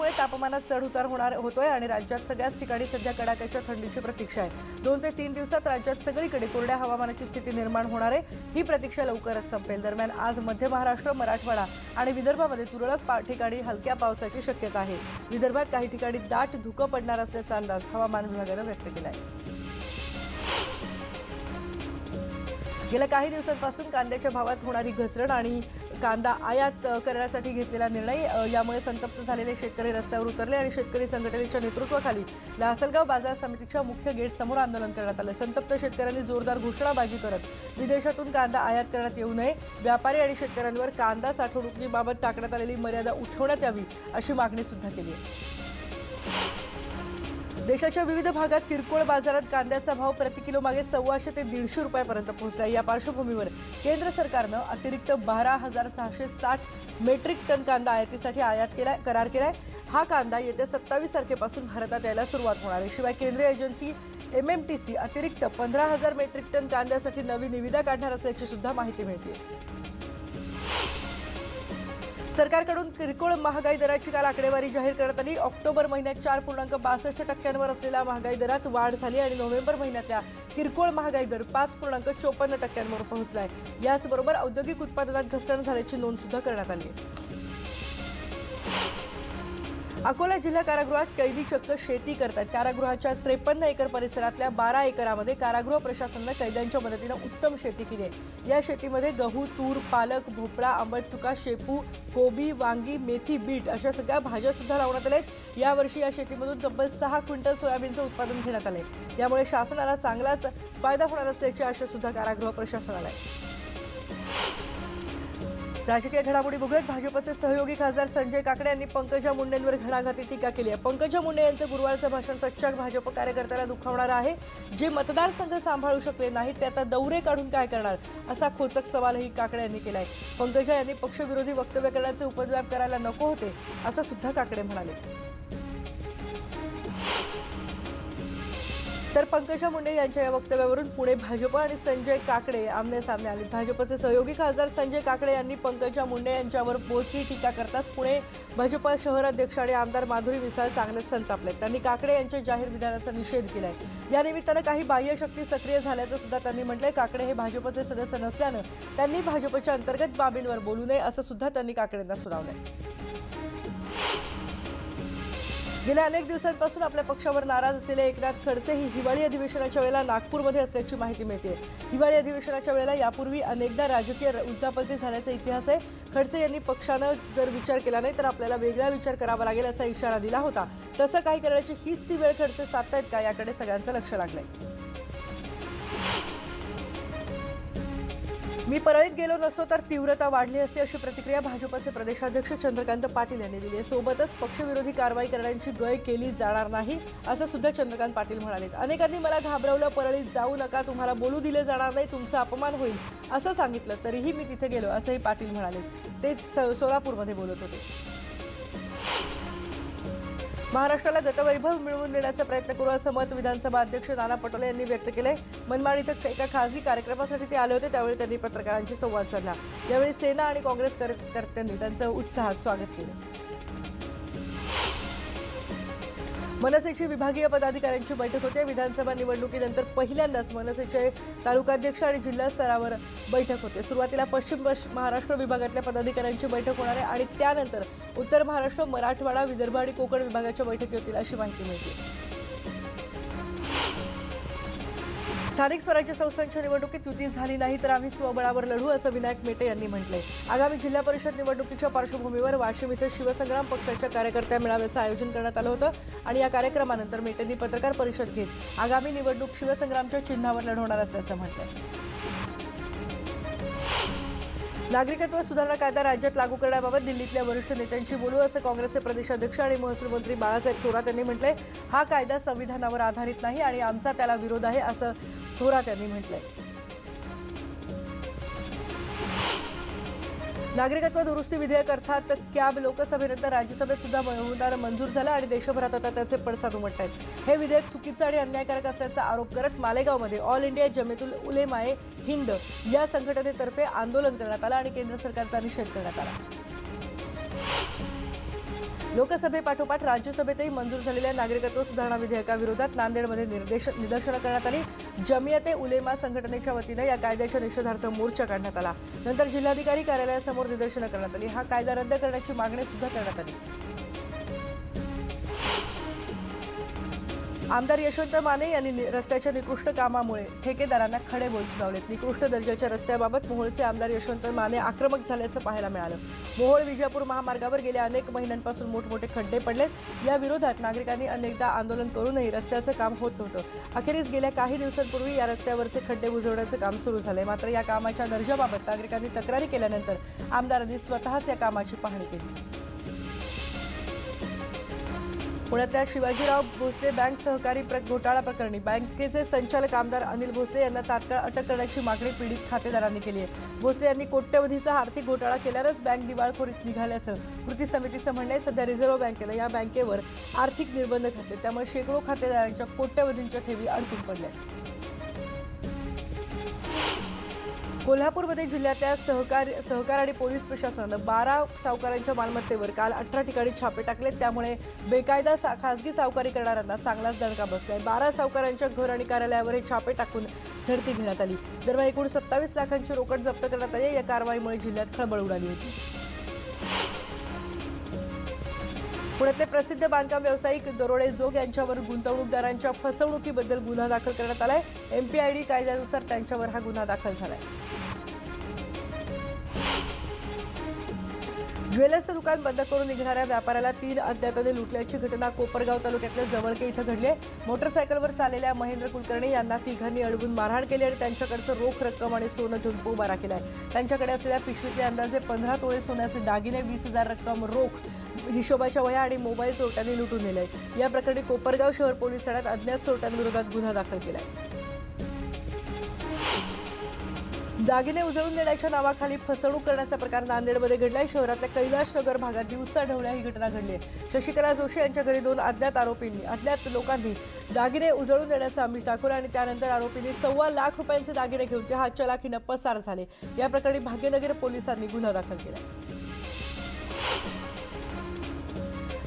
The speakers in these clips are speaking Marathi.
थंडीमुळे तापमानात चढ उतार होणार होतोय आणि राज्यात सगळ्याच ठिकाणी सध्या कडाक्याच्या थंडीची प्रतीक्षा आहे. दोन ते तीन दिवसात राज्यात सगळीकडे कोरड्या हवामानाची स्थिती निर्माण होणार आहे. ही प्रतीक्षा लवकरच संपेल. दरम्यान आज मध्य महाराष्ट्र मराठवाडा आणि विदर्भामध्ये तुरळक पा- ठिकाणी हलक्या पावसाची शक्यता आहे. विदर्भात काही ठिकाणी दाट धुकं पडणार असल्याचा अंदाज हवामान विभागानं व्यक्त केला आहे गेल्या काही दिवसांपासून कांद्याच्या भावात होणारी घसरण आणि कांदा आयात करण्यासाठी घेतलेला निर्णय यामुळे संतप्त झालेले शेतकरी रस्त्यावर उतरले आणि शेतकरी संघटनेच्या नेतृत्वाखाली लासलगाव बाजार समितीच्या मुख्य गेटसमोर आंदोलन करण्यात आलं. संतप्त शेतकऱ्यांनी जोरदार घोषणाबाजी करत विदेशातून कांदा आयात करण्यात येऊ नये व्यापारी आणि शेतकऱ्यांवर कांदा साठवणुकीबाबत टाकण्यात आलेली मर्यादा उठवण्यात यावी अशी मागणी सुद्धा केली आहे. देशाच्या विविध भागात किरकोळ बाजारात कांद्याचा भाव प्रति किलो मागे सव्वाशे ते दीडशे रुपयापर्यंत पोहोचला. या पार्श्वभूमीवर केंद्र सरकारनं अतिरिक्त बारा हजार सहाशे साठ मेट्रिक टन कांदा आयातीसाठी आयात केलाय करार केलाय. हा कांदा येत्या सत्तावीस तारखेपासून भारतात यायला सुरुवात होणार आहे. शिवाय केंद्रीय agency M M T C अतिरिक्त पंधरा हजार मेट्रिक टन कांद्यासाठी नवी निविदा काढणार असल्याची सुद्धा माहिती मिळते सरकारकडून किरकोळ महागाई दराची काल आकडेवारी जाहीर करण्यात आली. ऑक्टोबर महिन्यात चार पूर्णांक बासष्ट टक्क्यांवर असलेल्या महागाई दरात वाढ झाली आणि नोव्हेंबर महिन्यातल्या किरकोळ महागाई दर पाच पूर्णांक चोपन्न टक्क्यांवर पोहोचला आहे याचबरोबर औद्योगिक उत्पादनात घसरण झाल्याची नोंद सुद्धा करण्यात आली आहे. अकोला जिल्हा कारागृहात कैदी चक्क शेती करतात कारागृहाच्या त्रेपन्न एकर परिसरातल्या बारा एकरामध्ये कारागृह प्रशासनानं कैद्यांच्या मदतीनं उत्तम शेती केली आहे. या शेतीमध्ये गहू तूर पालक भोपळा आंबट चुका शेपू कोबी वांगी मेथी बीट अशा सगळ्या भाज्या सुद्धा लावण्यात आल्या आहेत. यावर्षी या शेतीमधून तब्बल सहा क्विंटल सोयाबीनचं उत्पादन घेण्यात आले यामुळे शासनाला चांगलाच फायदा होणार असल्याची आशा सुद्धा कारागृह प्रशासनाला आहे. राजकीय घडामोडी बघूयात. भाजपचे सहयोगी खासदार संजय काकडे यांनी पंकजा मुंडेंवर घणाघाती टीका केली आहे. पंकजा मुंडे यांचं गुरुवारचं भाषण सच्चाक भाजप कार्यकर्त्याला दुखावणार आहे. जे मतदारसंघ सांभाळू शकले नाहीत ते आता दौरे काढून काय करणार? असा खोचक सवालही काकडे यांनी केला आहे पंकजा यांनी पक्षविरोधी वक्तव्य करण्याचे उपद्व्याप करायला नको होते असं सुद्धा काकडे म्हणाले. तर पंकजा मुंडे यांच्या या वक्तव्यावरून पुणे भाजप आणि संजय काकडे आमने सामने आले. भाजपचे सहयोगी खासदार संजय काकडे यांनी पंकजा मुंडे यांच्यावर बोचरी टीका करताच पुणे भाजप शहराध्यक्ष आणि आमदार माधुरी मिसाळ चांगलेच संतापले त्यांनी काकडे यांच्या जाहीर विधानाचा निषेध केलाय. या निमित्तानं काही बाह्य शक्ती सक्रिय झाल्याचं सुद्धा त्यांनी म्हटलंय. काकडे हे भाजपचे सदस्य नसल्यानं त्यांनी भाजपच्या अंतर्गत बाबींवर बोलू नये असं सुद्धा त्यांनी काकडेंना सुनावलंय. गेल्या अनेक दिवसांपासून आपल्या पक्षावर नाराज असलेले एकनाथ खडसे ही हिवाळी अधिवेशनाच्या वेळेला नागपूरमध्ये असल्याची माहिती मिळते. हिवाळी अधिवेशनाच्या वेळेला यापूर्वी अनेकदा राजकीय उद्यापती झाल्याचा इतिहास आहे. खडसे यांनी पक्षानं जर विचार केला नाही तर आपल्याला वेगळा विचार करावा लागेल असा इशारा दिला होता. तसं काही करण्याची हीच ती वेळ खडसे साधतायत का याकडे सगळ्यांचं लक्ष लागलंय. मी परळीत गेलो नसतो तर तीव्रता वाढली असती अशी प्रतिक्रिया भाजपचे प्रदेशाध्यक्ष चंद्रकांत पाटील यांनी दिली आहे. सोबतच पक्षविरोधी कारवाई करण्याची गय केली जाणार नाही असं सुद्धा चंद्रकांत पाटील म्हणाले अनेकांनी मला घाबरवलं परळीत जाऊ नका तुम्हाला बोलू दिले जाणार नाही तुमचा अपमान होईल असं सांगितलं तरीही मी तिथे गेलो असंही पाटील म्हणाले ते स- सोलापूरमध्ये बोलत होते. महाराष्ट्राला गतवैभव मिळवून देण्याचा प्रयत्न करू असं मत विधानसभा अध्यक्ष नाना पटोले यांनी व्यक्त केले मनमाड इथं एका खासगी कार्यक्रमासाठी ते आले होते त्यावेळी त्यांनी पत्रकारांशी संवाद साधला. यावेळी सेना आणि काँग्रेस कार्यकर्त्यांनी त्यांचं उत्साहात स्वागत केलं. मनसेची विभागीय पदाधिकाऱ्यांची बैठक होते. विधानसभा निवडणुकीनंतर पहिल्यांदाच मनसेचे तालुकाध्यक्ष आणि जिल्हा स्तरावर बैठक होते. सुरुवातीला पश्चिम पश्चिम महाराष्ट्र विभागातल्या पदाधिकाऱ्यांची बैठक होणार आहे आणि त्यानंतर उत्तर महाराष्ट्र मराठवाडा विदर्भ आणि कोकण विभागाच्या बैठकी होतील अशी माहिती मिळते. स्थानिक स्वराज्य संस्थांच्या निवडणुकीत युती झाली नाही तर आम्ही स्वबळावर लढू असं विनायक मेटे यांनी म्हटलंय आगामी जिल्हा परिषद निवडणुकीच्या पार्श्वभूमीवर वाशिम इथं शिवसंग्राम पक्षाच्या कार्यकर्त्या मेळाव्याचं आयोजन करण्यात आलं होतं आणि या कार्यक्रमानंतर मेटेंनी पत्रकार परिषद घेत आगामी निवडणूक शिवसंग्रामच्या चिन्हावर लढवणार असल्याचं म्हटलं. नागरिकत्व सुधारणा कायदा राज्यात लागू करण्याबाबत दिल्लीतल्या वरिष्ठ नेत्यांशी बोलू असं काँग्रेसचे प्रदेशाध्यक्ष आणि महसूल मंत्री बाळासाहेब थोरात यांनी म्हटलंय. हा कायदा संविधानावर आधारित नाही आणि आमचा त्याला विरोध आहे असं थोरात यांनी म्हटलंय. नागरिकत्व दुरुस्ती विधेयक अर्थात कॅब लोकसभेनंतर राज्यसभेत सुद्धा होणार मंजूर झालं आणि देशभरात आता त्याचे पडसाद उमटत आहेत हे विधेयक चुकीचं आणि अन्यायकारक असल्याचा आरोप करत मालेगावमध्ये ऑल इंडिया जमेतुल उलेमाए हिंद या संघटनेतर्फे आंदोलन करण्यात आलं आणि केंद्र सरकारचा निषेध करण्यात आला. लोकसभेपाठोपाठ राज्यसभेतही मंजूर झालेल्या नागरिकत्व सुधारणा विधेयकाविरोधात नांदेडमध्ये निर्देश निदर्शनं करण्यात आली. जमियते उलेमा संघटनेच्या वतीनं या कायद्याच्या निषेधार्थ मोर्चा काढण्यात आला. नंतर जिल्हाधिकारी कार्यालयासमोर निदर्शनं करण्यात आली. हा कायदा रद्द करण्याची मागणी सुद्धा करण्यात आली. आमदार यशवंत माने यांनी नि- रस्त्याच्या निकृष्ट कामामुळे ठेकेदारांना खडे बोल सुनावलेत निकृष्ट दर्जाच्या रस्त्याबाबत मोहोळचे आमदार यशवंत माने आक्रमक झाल्याचं पाहायला मिळालं. मोहोळ विजापूर महामार्गावर गेल्या अनेक महिन्यांपासून मोठमोठे खड्डे पडलेत. या विरोधात नागरिकांनी अनेकदा आंदोलन करूनही रस्त्याचं काम होत नव्हतं. अखेरीस गेल्या काही दिवसांपूर्वी या रस्त्यावरचे खड्डे बुजवण्याचं काम सुरू झालंय. मात्र या कामाच्या दर्जाबाबत नागरिकांनी तक्रारी केल्यानंतर आमदारांनी स्वतःच या कामाची पाहणी केली. पुण्यातल्या शिवाजीराव भोसले बँक सहकारी प्र घोटाळा प्रकरणी बँकेचे संचालक आमदार अनिल भोसले यांना तात्काळ अटक करण्याची मागणी पीडित खातेदारांनी केली आहे. भोसले यांनी कोट्यवधीचा आर्थिक घोटाळा केल्यानंच बँक दिवाळखोरीत निघाल्याचं कृती समितीचं म्हणणं आहे. सध्या रिझर्व्ह बँकेनं या बँकेवर आर्थिक निर्बंध घातले त्यामुळे शेकडो खातेदारांच्या कोट्यवधींच्या ठेवी अडकून पडल्या कोल्हापूरमध्ये जिल्ह्यातल्या सहकार सहकार आणि पोलीस प्रशासनानं बारा सावकारांच्या मालमत्तेवर काल अठरा ठिकाणी छापे टाकले त्यामुळे बेकायदा सा खासगी सावकारी करणाऱ्यांना चांगलाच दणका बसलाय. बारा सावकारांच्या घर आणि कार्यालयावर हे छापे टाकून झडती घेण्यात आली. दरम्यान एकूण सत्तावीस लाखांची रोकड जप्त करण्यात आली या कारवाईमुळे जिल्ह्यात खळबळ उडाली होती. पुण्यातले प्रसिद्ध बांधकाम व्यावसायिक दरोडे जोग यांच्यावर गुंतवणूकदारांच्या फसवणुकीबद्दल गुन्हा दाखल करण्यात आलाय. एमपीआयडी कायद्यानुसार त्यांच्यावर हा गुन्हा दाखल झालाय. ज्वेलर्सचं दुकान बंद करून निघणाऱ्या व्यापाऱ्याला तीन अज्ञाताने लुटल्याची घटना कोपरगाव तालुक्यातल्या जवळके इथं घडली. आहे मोटरसायकलवर चाललेल्या महेंद्र कुलकर्णी यांना तिघांनी अडवून मारहाण केली आणि त्यांच्याकडचं रोख रक्कम आणि सोनं घेऊन पोबारा केलाय त्यांच्याकडे असलेल्या पिशवीतले अंदाजे पंधरा तोळे सोन्याचे दागिने वीस हजार रक्कम रोख हिशोबाच्या वया आणि मोबाईल चोरट्यांनी लुटून नेले या प्रकरणी कोपरगाव शहर पोलीस ठाण्यात अज्ञात चोरट्यांविरोधात गुन्हा दाखल केलाय दागिने उजळून देण्याच्या नावाखाली फसवणूक करण्याचा प्रकार नांदेडमध्ये घडलाय. शहरातल्या कैलाश नगर भागात दिवसा ढवळ्या ही घटना घडली आहे. शशिकला जोशी यांच्या घरी दोन अज्ञात आरोपींनी अज्ञात लोकांनी दागिने उजळून देण्याचा आमिष दाखवला आणि त्यानंतर आरोपींनी सव्वा लाख रुपयांचे दागिने घेऊन ते हात चलाखीनं पसार झाले. या प्रकरणी भाग्यनगर पोलिसांनी गुन्हा दाखल केला.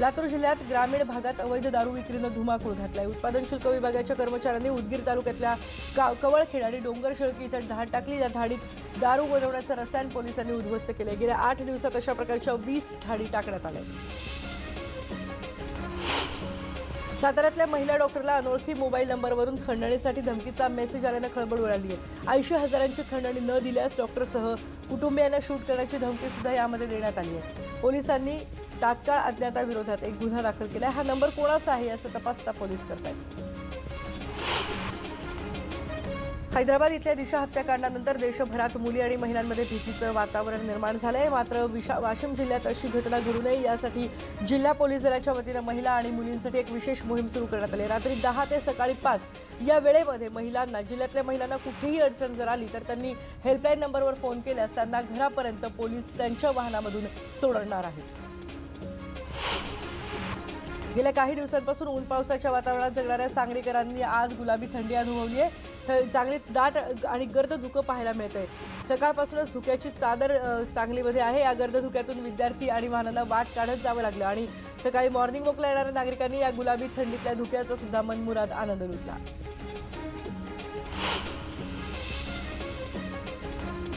लातूर जिल्ह्यात ग्रामीण भागात अवैध दारू विक्रीनं धुमाकूळ घातलाय. उत्पादन शुल्क विभागाच्या कर्मचाऱ्यांनी उदगीर तालुक्यातल्या का कवळखेड आणि डोंगर शेळकी इथं धाड टाकली. या धाडीत दारू बनवण्याचं रसायन पोलिसांनी उद्ध्वस्त केलं गेल्या आठ दिवसात अशा प्रकारच्या वीस धाडी टाकण्यात आल्या साताऱ्यातल्या महिला डॉक्टरला अनोळखी मोबाईल नंबरवरून खंडणीसाठी धमकीचा मेसेज आल्यानं खळबळ उडाली आहे. ऐंशी हजारांची खंडणी न दिल्यास डॉक्टरसह कुटुंबियांना शूट करण्याची धमकी सुद्धा यामध्ये देण्यात आली आहे. पोलिसांनी तात्काळ अज्ञाताविरोधात एक गुन्हा दाखल केला हा नंबर कोणाचा आहे याचा तपास आता पोलीस करतायत. हैदराबाद इथल्या दिशा हत्याकांडानंतर देशभरात मुली आणि महिलांमध्ये भीतीचं वातावरण निर्माण झालं आहे मात्र विशा वाशिम जिल्ह्यात अशी घटना घडू नये यासाठी जिल्हा पोलीस दलाच्या वतीनं महिला आणि मुलींसाठी एक विशेष मोहीम सुरू करण्यात आली रात्री दहा ते सकाळी पाच या वेळेमध्ये महिलांना जिल्ह्यातल्या महिलांना कुठेही अडचण जर आली तर त्यांनी हेल्पलाईन नंबरवर फोन केल्यास त्यांना घरापर्यंत पोलीस त्यांच्या वाहनामधून सोडणार आहेत. गेल्या काही दिवसांपासून ऊन पावसाच्या वातावरणात जगणाऱ्या सांगलीकरांनी आज गुलाबी थंडी अनुभवली आहे. चांगली दाट आणि गर्द धुकं पाहायला मिळत आहे सकाळपासूनच धुक्याची चादर सांगलीमध्ये आहे. या गर्द धुक्यातून विद्यार्थी आणि वाहनांना वाट काढत जावं लागलं आणि सकाळी मॉर्निंग वॉकला येणाऱ्या नागरिकांनी या गुलाबी थंडीतल्या धुक्याचा सुद्धा मनमुराद आनंद लुटला.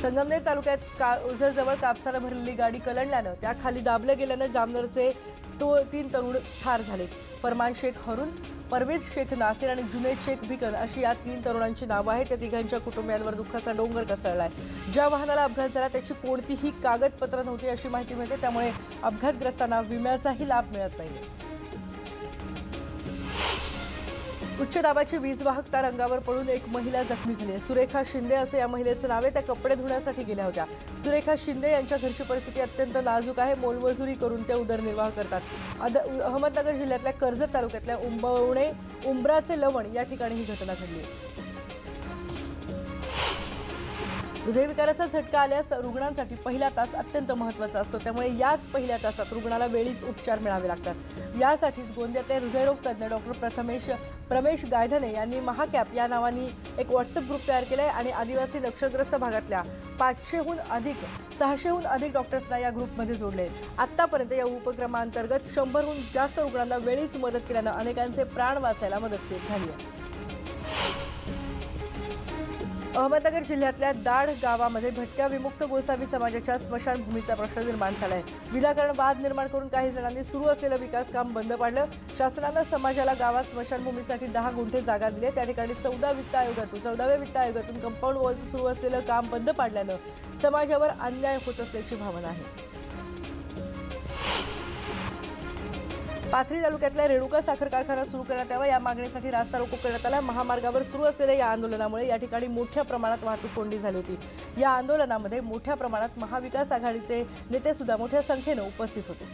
संगमनेर तालुक्यात का ओझरजवळ कापसानं भरलेली गाडी कलंडल्यानं त्याखाली दाबलं गेल्यानं जामनरचे तो तीन तरुण ठार झाले. फरमान शेख हरून परवेज शेख नासिर आणि जुनेद शेख भिकन अशी या तीन तरुणांची नावं आहेत. त्या तिघांच्या कुटुंबियांवर दुःखाचा डोंगर कोसळलाय. ज्या वाहनाला अपघात झाला त्याची कोणतीही कागदपत्र नव्हती अशी माहिती मिळते. त्यामुळे अपघातग्रस्तांना विम्याचाही लाभ मिळत नाही उच्च दाबाची वीज वाहक तार अंगावर पडून एक महिला जखमी झाली. आहे सुरेखा शिंदे असे या महिलेचं नाव आहे. त्या कपडे धुण्यासाठी गेल्या होत्या. सुरेखा शिंदे यांच्या घरची परिस्थिती अत्यंत नाजूक आहे. मोलमजुरी करून त्या उदरनिर्वाह करतात. अद अहमदनगर जिल्ह्यातल्या कर्जत तालुक्यातल्या उंबवणे उंबराचे लवण या ठिकाणी ही घटना घडली. हृदयविकाराचा झटका आल्यास रुग्णांसाठी पहिला तास अत्यंत महत्त्वाचा असतो. त्यामुळे याच पहिल्या तासात रुग्णाला वेळीच उपचार मिळावे लागतात. यासाठीच गोंदियातले हृदयरोग तज्ज्ञ डॉक्टर प्रथमेश प्रमेश गायधने यांनी महाकॅप या नावाने एक व्हॉट्सअप ग्रुप तयार केला आहे आणि आदिवासी नक्षलग्रस्त भागातल्या पाचशेहून अधिक सहाशेहून अधिक डॉक्टर्सना या ग्रुपमध्ये जोडले. आत्तापर्यंत या उपक्रमांतर्गत शंभरहून जास्त रुग्णांना वेळीच मदत केल्यानं अनेकांचे प्राण वाचायला मदत केली झाली आहे. अहमदनगर जिल्ह्यातल्या दाढ गावामध्ये भटक्या विमुक्त गोसावी समाजाच्या स्मशानभूमीचा प्रश्न निर्माण झाला आहे विनाकारण वाद निर्माण करून काही जणांनी सुरू असलेलं विकास काम बंद पाडलं. शासनानं समाजाला गावात स्मशानभूमीसाठी दहा गुंठे जागा दिली त्या ठिकाणी चौदा वित्त आयोगातून चौदाव्या वित्त आयोगातून कंपाऊंड वॉलचं सुरू असलेलं काम बंद पाडल्यानं समाजावर अन्याय होत असल्याची भावना आहे. पाथरी तालुक्यातल्या रेणुका साखर कारखाना सुरू करण्यात यावा. या मागणीसाठी रास्ता रोको करण्यात आला. महामार्गावर सुरू असलेल्या या आंदोलनामुळे या ठिकाणी मोठ्या प्रमाणात वाहतूक कोंडी झाली होती. या आंदोलनामध्ये मोठ्या प्रमाणात महाविकास आघाडीचे नेते सुद्धा मोठ्या संख्येनं उपस्थित होते.